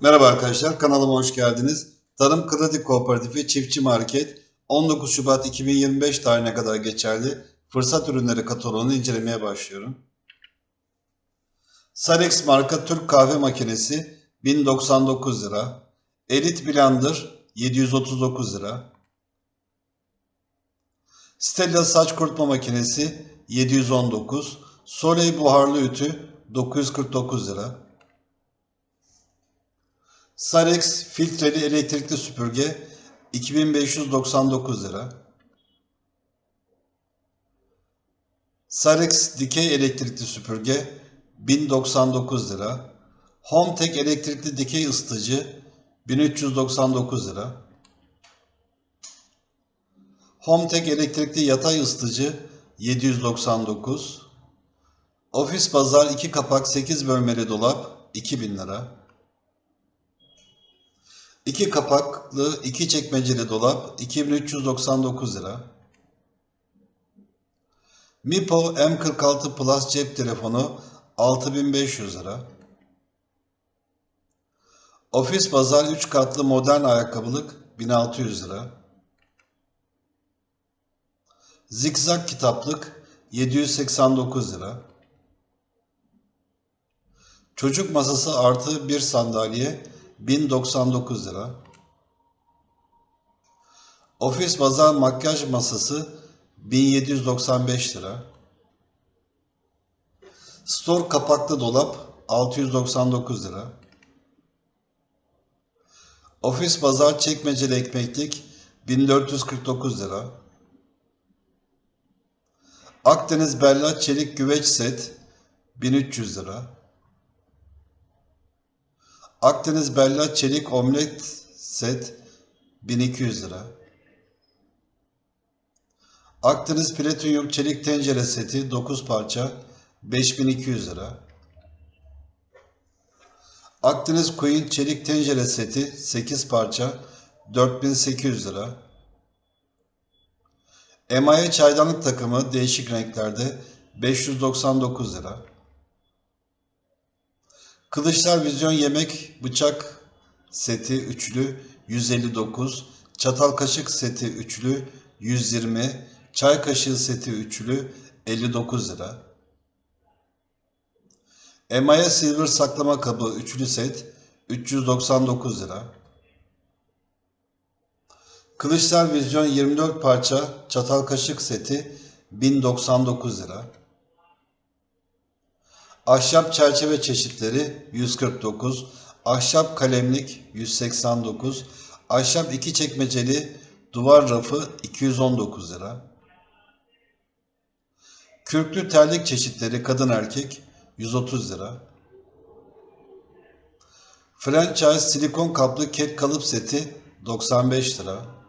Merhaba arkadaşlar, kanalıma hoş geldiniz. Tarım Kredi Kooperatifi Çiftçi Market 19 Şubat 2025 tarihine kadar geçerli fırsat ürünleri kataloğunu incelemeye başlıyorum. Sarex marka Türk kahve makinesi 1099 lira. Elite Blender 739 lira. Stella saç kurutma makinesi 719. Soleil buharlı ütü 949 lira. Sarex filtreli elektrikli süpürge 2599 lira. Sarex dikey elektrikli süpürge 1099 lira. Hometek elektrikli dikey ısıtıcı 1399 lira. Hometek elektrikli yatay ısıtıcı 799. Ofis Bazar 2 kapak 8 bölmeli dolap 2000 lira. 2 kapaklı 2 çekmeceli dolap 2399 lira. Mipo M46 Plus cep telefonu 6500 lira. Ofis Bazar 3 katlı modern ayakkabılık 1600 lira. Zikzak kitaplık 789 lira. Çocuk masası artı bir sandalye 1099 lira. Ofis bazar makyaj masası 1795 lira. Store kapaklı dolap 699 lira. Ofis bazar çekmeceli ekmeklik 1449 lira. Akdeniz Bella çelik güveç set 1300 lira. Akdeniz Bella çelik omlet set 1200 lira. Akdeniz Platinyum çelik tencere seti 9 parça 5200 lira. Akdeniz Queen çelik tencere seti 8 parça 4800 lira. Emaye çaydanlık takımı değişik renklerde 599 lira. Kılıçlar Vizyon Yemek Bıçak seti üçlü 159, çatal kaşık seti üçlü 120, çay kaşığı seti üçlü 59 lira. Emaye Silver saklama kabı üçlü set 399 lira. Kılıçlar Vizyon 24 parça çatal kaşık seti 1099 lira. Ahşap çerçeve çeşitleri 149, ahşap kalemlik 189, ahşap iki çekmeceli duvar rafı 219 lira. Kürklü terlik çeşitleri kadın erkek 130 lira. Franchise silikon kaplı kek kalıp seti 95 lira.